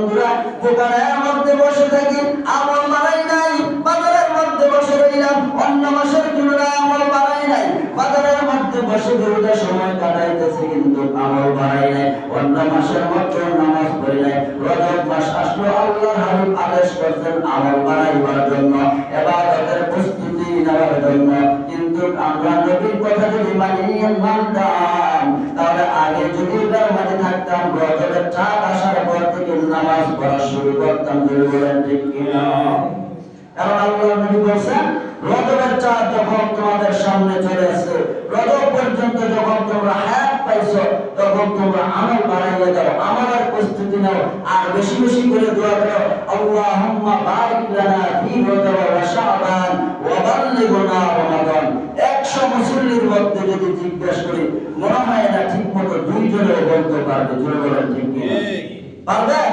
বন্ধুরা দোকানের মধ্যে বসে থাকি, আমল বাড়াই নাই, বাজারের মধ্যে বসে রইলাম, অন্য মাসের তুলনায় আমল বাড়াই নাই, বাজারের মধ্যে বসে বিভিন্ন সময় কাটাইতেছে কিন্তু আমল বাড়াই নাই, অন্য মাসের মধ্যে নামাজ পড়ি নাই, রজব মাস আসলো আল্লাহ হাবিব আদেশ করছেন আমল বাড়াইবার জন্য, এবাদতের প্রস্তুতি নেওয়ার জন্য, কিন্তু আমরা নবীর কথা যদি মানিয়ে মানতাম, তাহলে আগে যদি এটার মানে থাকতাম, রজবের পর থেকে নামাজ পড়া শুরু করতাম যদি বলেন ঠিক কিনা? কারণ আল্লাহ নবী বলছেন রজবের চাঁদ যখন তোমাদের সামনে চলে আসে রজব পর্যন্ত যখন তোমরা হায়াত পাইছো তখন তোমরা আমল বাড়াইয়ে দাও আমলের প্রস্তুতি নাও আর বেশি বেশি করে দোয়া করো আল্লাহুম্মা বারিক লানা ফি রজব ওয়া শাবান ওয়া বাল্লিগনা রমাদান। 100 মুসল্লির মধ্যে যদি জিজ্ঞেস করি মনে হয় না ঠিক মতো দুইজনেও বলতে পারবে জোরে বলেন ঠিক। পারবেন?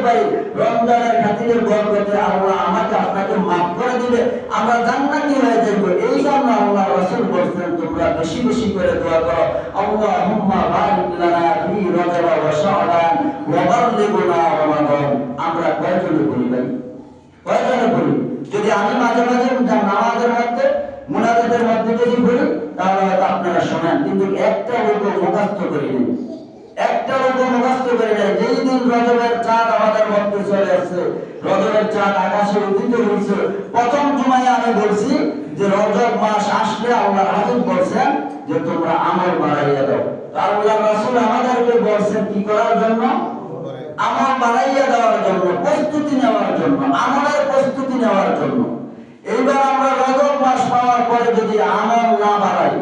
রমজানের খাতিরে আল্লাহ আমাকে আপনাকে মাফ করে দিবে। আমরা হয়ে যাব এই জন্য আল্লাহ রাসূল বলছেন, তোমরা বেশি বেশি করে দোয়া করো। আল্লাহুম্মা বারিক লানা ফি রজব ওয়া শাবান ওয়া বাল্লিগনা রমাদান। আমরা কয়জনে বলি ভাই? কয়জনে বলি? যদি আমি মাঝে মাঝে নামাজের মধ্যে মুনাজাতের মধ্যে যদি বলি, তাহলে আপনারা শোনেন। কিন্তু একটা লোক মুখাস্ত করি নেই মুখাস্ত করি যেই দিন রজবের চাঁদ আমাদের মধ্যে চলে আসছে, রজবের চাঁদ আকাশে উদিত হয়েছে প্রথম আমি বলছি যে রজব মাস আসলে আল্লাহ হাজির যে তোমরা আমল বাড়াইয়া দাও। আল্লাহ রাসূল আমাদেরকে বলছেন কি করার জন্য? আমল বাড়াইয়া দেওয়ার জন্য, প্রস্তুতি নেওয়ার জন্য, আমলের প্রস্তুতি নেওয়ার জন্য। এইবার আমরা রজব মাস পাওয়ার পরে যদি আমল না বাড়াই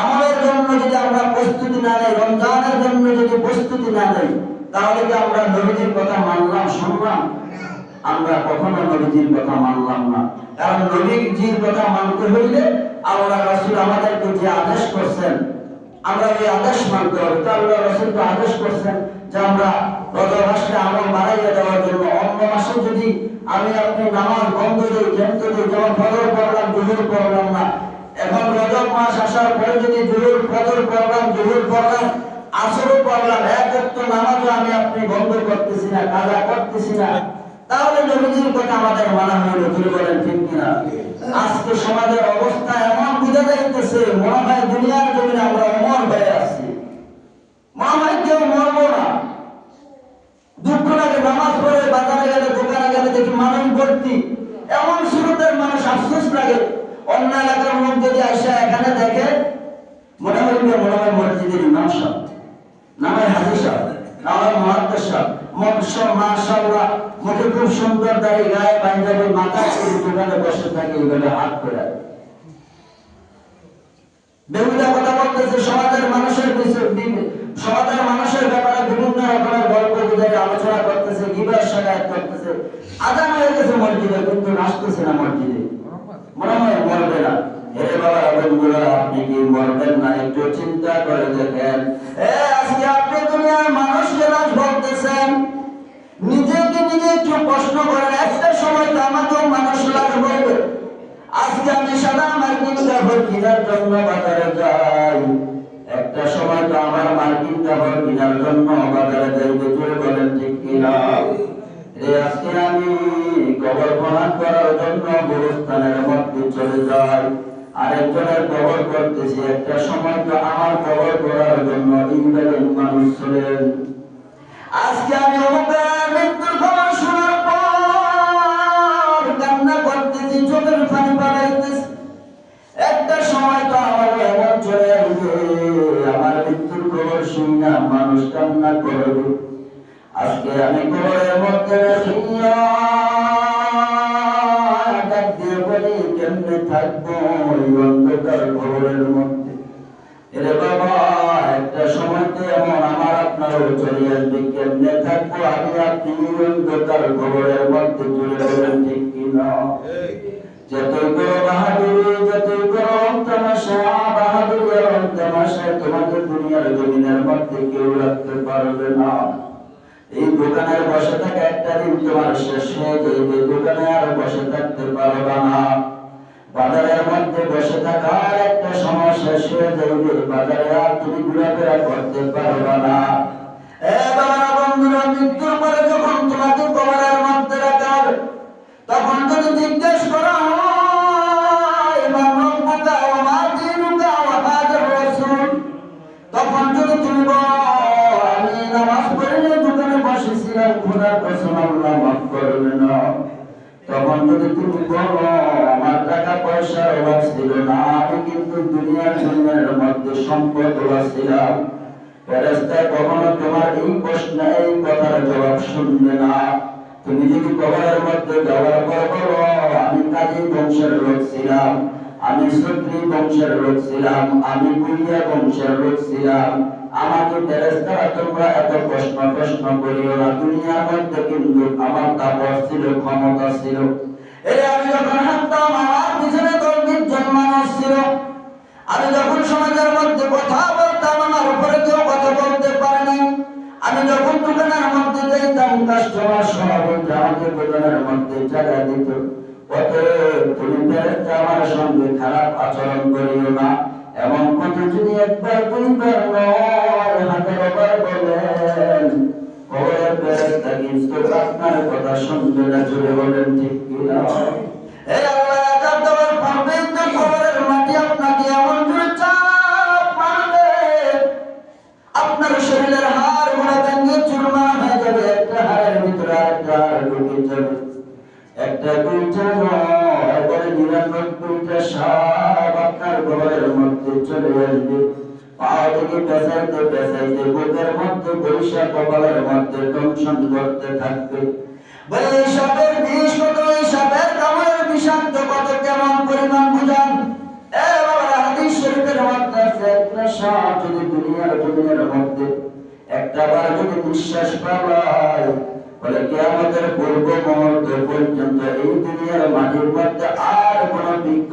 আমলের জন্য যদি আমরা প্রস্তুতি না নেই, রমজানের জন্য যদি প্রস্তুতি না নেই, তাহলে কি আমরা নবীজির কথা মানলাম শুনলাম আমরা কখনো নবীজির কথা মানলাম না। কারণ নবীজির কথা মানতে হইলে আল্লাহ রাসূল আমাদেরকে যে আদেশ করছেন, আমরা এই আদেশ মানতে হবে। তো আল্লাহ রাসূল তো আদেশ করছেন যে আমরা রজব মাসে আমল বাড়াইয়া দেওয়ার জন্য, অন্য মাসে যদি আমি আপনি নামাজ বন্ধ দিই কেন্দ্র দিই যেমন ফজর পড়লাম, জোহর পড়লাম না এখন রজব মাস আসার পরে যদি জোহর ফজর পড়লাম জোহর পড়লাম আসরও পড়লাম এক নামাজও আমি আপনি বন্ধ করতেছি না, কাজা করতেছি না, তাহলে নবীজির কথা আমাদের মানা হইল তুমি বলেন ঠিক কিনা? আজকে সমাজের অবস্থা এমন বুঝা যাইতেছে, মনে হয় দুনিয়ার জমিনে আমরা অমর হয়ে আছি। মনে হয় কেউ মরবো না। দুঃখ লাগে, নামাজ পড়ে বাজারে গেলে, দোকানে গেলে দেখি মানুষ ভর্তি এমন সুরতের মানুষ আফসোস লাগে এলাকার লোক আসে এখানে দেখে মনে মনে হয় মসজিদের ইমাম হাজির বলতেছে, সমাজের মানুষের পিছনে সমাজের মানুষের ব্যাপারে বিভিন্ন আলোচনা করতেছে গিবার করতেছে। হয়ে গেছে মসজিদে, কিন্তু আসতেছে না মসজিদে। মনে মরবে না। হে বাবা, বন্ধুরা, আপনি কি মরবেন না? একটু চিন্তা করে দেখেন। আজকে আপনি দুনিয়ার মানুষকে লাশ বলতেছেন। নিজেকে নিজে একটু প্রশ্ন করেন, একটা সময় তো আমাকেও মানুষ লাশ বলবে। আজকে আমি সাদা মার্কিন কাপড় কেনার জন্য বাজারে যাই। একটা সময় তো আমার মার্কিন কাপড় কেনার জন্য বাজারে যাই। বলেন ঠিক কিনা। আজকে আমি কবর খনন করার জন্য গোরস্থানের মধ্যে চলে যায়। আরেকজনের কবর করতেছি, একটা সময় তো আমার কবর করার জন্য ইন্দ্রের মানুষ ছিলেন। আজকে আমি মৃত্যুর খবর চলে আসবে আমি আপনি তার খবরের মধ্যে তুলে ধরেন ঠিক কিনা যতই করো বাহাদুরি, যতই করো তামাশা বাহাদুরি এবং তোমাকে দুনিয়ার জমিনের মধ্যে কেউ রাখতে পারবে না। এই দোকানের বসে থাকা একটা দিন তোমার শেষ হয়ে যাবে দোকানে আর বসে থাকতে পারবে না। বাজারের মধ্যে বসে থাকার একটা সময় শেষ হয়ে যাবে বাজারে আর তুমি ঘোরাফেরা করতে পারবে না। বন্ধুরা, মৃত্যুর পরে যখন তোমাকে কবরের মধ্যে তখন যদি জিজ্ঞেস করা তখন যদি তুমি আমি দোকানে বসেছিলাম, খোদার কসম, আল্লাহ মাফ করবে না। তখন যদি তুমি বলো, আমার টাকা পয়সার অভাব ছিল না, আমি কিন্তু দুনিয়ার জন্মের মধ্যে সম্পদ ছিলাম ফেরেস্তায় কখনো তোমার এই প্রশ্ন এই কথার জবাব শুনবে না। তুমি যদি কবরের মধ্যে পর বলো আমি কাজী বংশের লোক ছিলাম। আমি সত্রী বংশের লোক ছিলাম। আমি কুলিয়া বংশের লোক ছিলাম। আমাকে ফেরেস্তারা তোমরা এত প্রশ্ন প্রশ্ন করিও না। দুনিয়ার মধ্যে কিন্তু আমার তাপস ছিল, ক্ষমতা ছিল। এই আমি যখন হাঁটতাম, আমার পিছনে দশ জন মানুষ ছিল। আমি যখন সমাজের মধ্যে কথা আমার উপরে কেউ কথা বলতে পারে নাই আমি যখন দোকানের মধ্যে যাইতাম কাস্টমার সহ বলতে আমাকে দোকানের মধ্যে জায়গা দিত। অতএব তুমি আমার সঙ্গে খারাপ আচরণ করিও না। এমন কথা যদি একবার দুইবার নয় হাজার বার বলেন। কবরের ফেরেস্তা কিন্তু আপনার কথা শুনবে না জুড়ে বলেন, ঠিক কিনা এই একটা বার যদি নিঃশ্বাস পাওয়ায়, বলে কেয়ামতের পূর্ব পর্যন্ত এই দুনিয়ার মাটির মধ্যে আর কোন বৃক্ষ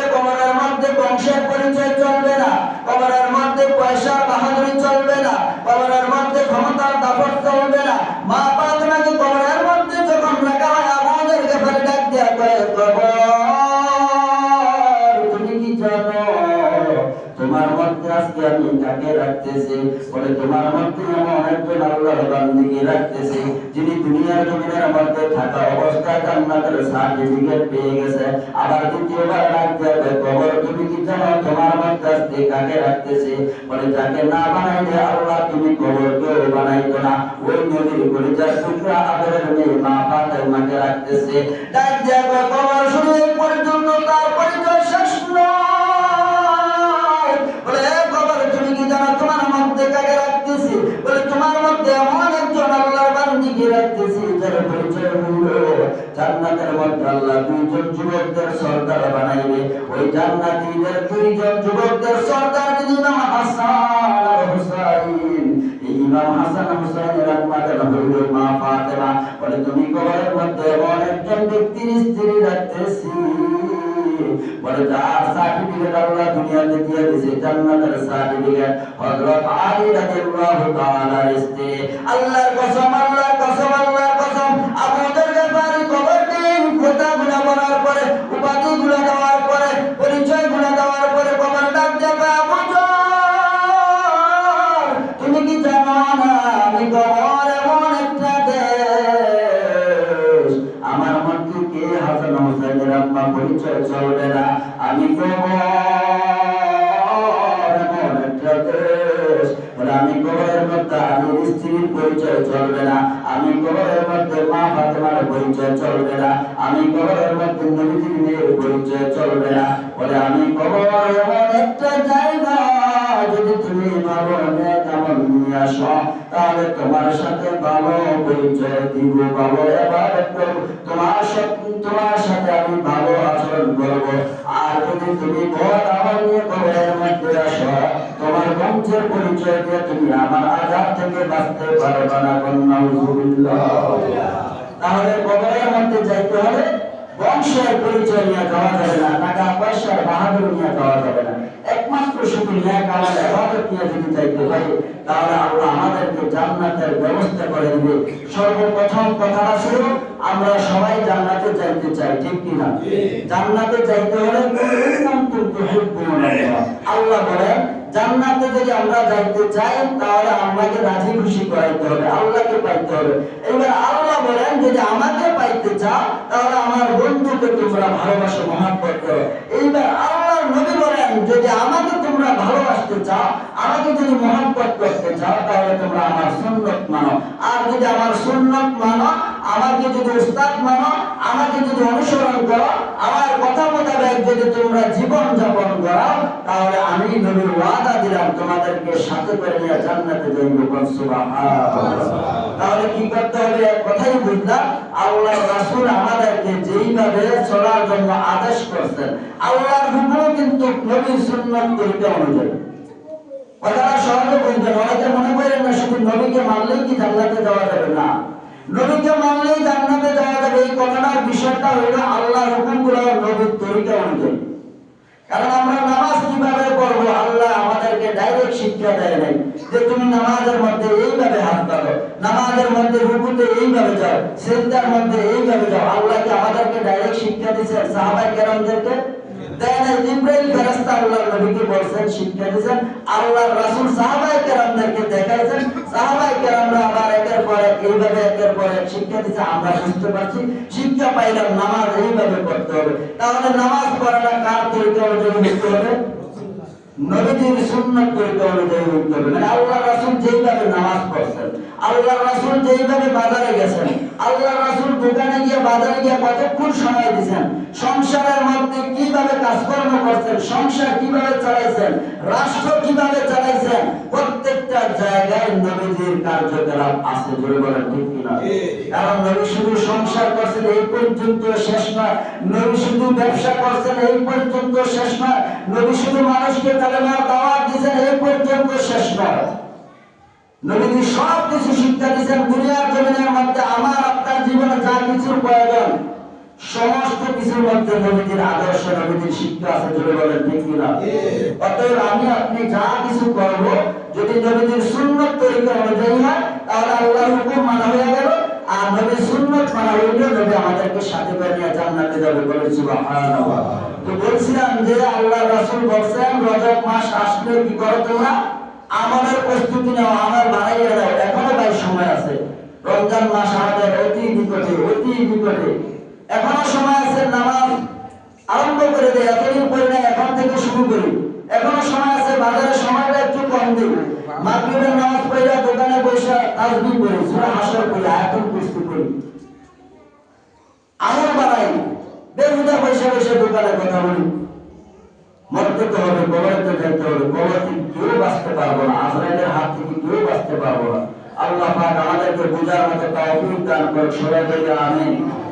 রাখতেছি। বলে, তোমার মধ্যে এমন একজন আল্লাহর বান্দিকে রাখতেছি। যিনি দুনিয়ার জমিনের মধ্যে থাকা অবস্থায় জান্নাতের সার্টিফিকেট পেয়ে গেছে। আবার দ্বিতীয়বার রাখতে হবে। কবর তুমি কি জানো তোমার মধ্যে আজকে কাকে রাখতেছি? বলে, যাকে না বানাইলে আল্লাহ তুমি কবর কেউ বানাইতো না। ওই নদীর কলিজার টুকরা আদরের মেয়ে মা ফাতেমাকে রাখতেছে। ডাক দেয়া কবর শুনে পর্যন্ত তার এমন একজন আল্লাহর বান্দিকে রাখতেছি যার পরিচয় জান্নাতের মধ্যে আল্লাহ দুইজন যুবকদের সর্দার বানাইবে। ওই দুইজন যুবকদের সর্দার নাম হাসান আর হুসাইন। ইমাম হাসান হইল মা ফাতেমা। বলে, তুমি কবরের মধ্যে এমন একজন ব্যক্তির স্ত্রী রাখতেছি। বলে যার সার্টিফিকেট আল্লাহ দুনিয়াতে দিয়ে দিয়েছে, জান্নাতের সার্টিফিকেট হযরত আলী রাদিয়াল্লাহু তাআলার স্ত্রী। আল্লাহর কসম আল্লাহর কসম স্ত্রীর পরিচয় চলবে না। আমি কবরের মধ্যে মা ফাতেমার পরিচয় চলবে না। আমি কবরের মধ্যে নবীজির মেয়ের পরিচয় চলবে না। বলে আমি কবর এমন একটা জায়গা, যদি তুমি ভালো নেক আমল নিয়ে আসো, তাহলে তোমার সাথে ভালো পরিচয় দিব, ভালো করব তোমার সাথে তোমার সাথে আমি ভালো আচরণ করব। আর যদি তুমি বদ আমল নিয়ে কবরের মধ্যে আসো তোমার পরিচয় দিয়ে তুমি আমার আজাদ থেকে বাঁচতে পারবে না তাহলে কবরের মধ্যে যাইতে হলে বংশের পরিচয় নিয়ে যাওয়া যাবে না টাকা পয়সার বাহাদুর নিয়ে যাওয়া যাবে না। একমাত্র শুধু ন্যাক আমার এবাদত নিয়ে যদি যাইতে পারি তাহলে আল্লাহ আমাদেরকে জান্নাতের ব্যবস্থা করে দিবে। সর্বপ্রথম কথাটা ছিল আমরা সবাই জান্নাতে যাইতে চাই ঠিক কি না? জান্নাতে যাইতে হলে আল্লাহ বলেন জান্নাতে যদি আমরা যাইতে চাই, তাহলে আমাকে রাজি খুশি করাইতে হবে, আল্লাহকে পাইতে হবে। এবার আল্লাহ বলেন, যদি আমাকে পাইতে চাও, তাহলে আমার বন্ধুকে তোমরা ভালোবাসো, মহাব্বত করো। এইবার আল্লাহ নবী বলেন, যদি আমাকে তোমরা ভালোবাসতে চাও, আমাকে যদি মহাব্বত করতে চাও, তাহলে তোমরা আমার সুন্নত মানো। আর যদি আমার সুন্নত মানো আমাকে যদি উস্তাদ মানো আমাকে যদি অনুসরণ করো আমার কথা মোতাবেক যদি তোমরা জীবন যাপন করাও তাহলে আমি নবীর ওয়াদা দিলাম তোমাদেরকে সাথে করে নিয়ে জান্নাতে যাইব তাহলে কি করতে হবে? এক কথাই বুঝলাম আল্লাহ রাসূল আমাদেরকে যেইভাবে চলার জন্য আদেশ করছেন আল্লাহর হুকুম কিন্তু নবীর সুন্নাত তরিকা অনুযায়ী। কথাটা সহজে বুঝবেন অনেকে মনে করেন না শুধু নবীকে মানলেই কি জান্নাতে যাওয়া যাবে না। নবীকে মানলেই জান্নাতে যাওয়া যাবে। এই কথাটার বিষয়টা হইল আল্লাহ হুকুম করে নবীর তরিকা অনুযায়ী। কারণ আমরা নামাজ কীভাবে পড়ব? আল্লাহ আমাদেরকে ডাইরেক্ট শিক্ষা দেয় নাই। যে তুমি নামাজের মধ্যে এইভাবে হাত পাবো নামাজের মধ্যে রুকুতে এইভাবে যাও, সেজদার মধ্যে এইভাবে যাও। আল্লাহ কি আমাদেরকে ডাইরেক্ট শিক্ষা দিয়েছেন সাহাবাই কেরামদেরকে? শিক্ষা দিয়েছে। পাইলাম, নামাজ এইভাবে পড়তে হবে। তাহলে নামাজ পড়াটা কার তরিকা হতে হবে? নবীজির সুন্নাত তরিকা অনুযায়ী উঠতে হবে মানে আল্লাহ রাসুল যেইভাবে নামাজ পড়ছেন, আল্লাহ রাসুল যেইভাবে বাজারে গেছেন, আল্লাহ রাসুল দোকানে গিয়ে বাজারে গিয়ে কতক্ষণ সময় দিয়েছেন সংসারের মধ্যে কীভাবে কাজকর্ম করছেন, সংসার কীভাবে চালাইছেন, রাষ্ট্র কীভাবে চালাইছেন প্রত্যেকটা জায়গায় নবীজির কার্যকলাপ আছে বলে বলেন ঠিক কিনা? কারণ নবী শুধু সংসার করছেন এই পর্যন্ত শেষ নয় নবী শুধু ব্যবসা করছেন এই পর্যন্ত শেষ নয় নবী শুধু মানুষকে কালেমার দাওয়াত দিয়েছেন এই পর্যন্ত শেষ নয় নবীজি সব কিছু শিক্ষা দিয়েছেন দুনিয়ার জমিনের মধ্যে আমার আপনার জীবনে যা কিছুর প্রয়োজন সমস্ত কিছুর মধ্যে নবীজির আদর্শ নবীজির শিক্ষা আছে জুড়ে বলেন ঠিক কিনা অতএব আমি আপনি যা কিছু করব যদি নবীজির সুন্নত তরিকা অনুযায়ী হয় তাহলে আল্লাহর হুকুম মানা হয়ে গেল। আর নবীর সুন্নত মানা নবী আমাদেরকে সাথে করে নিয়ে জান্নাতে যাবে বলে সুবহানাল্লাহ। তো বলছিলাম যে আল্লাহ রাসূল বলছেন রজব মাস আসলে কি করো তোমরা? আমাদের প্রস্তুতি নাও আমার বানাইয়া দাও। এখনও ভাই সময় আছে। রমজান মাস আমাদের অতি নিকটে অতি নিকটে এখনও সময় আছে নামাজ আরম্ভ করে দেয় এতদিন করি না, এখন থেকে শুরু করি। এখনও সময় আছে, বাজারে সময়টা একটু কম দিই মাগরিবের নামাজ পড়া দোকানে বসে তাসবিহ করি, সূরা হাসর করি, আয়াতুল কুরসি করি। আমল বাড়াই, বেহুদা পয়সা পয়সা দোকানে কথা বলি। মরতে তো হবে কবরেতে যাইতে হবে, কবর থেকে কেউ বাঁচতে পারব না, আজরাইলের হাত থেকে কেউ বাঁচতে পারব না। আল্লাহ পাক আমাদেরকে বোঝার মতো তৌফিক দান করে সবাই বলি আমিন।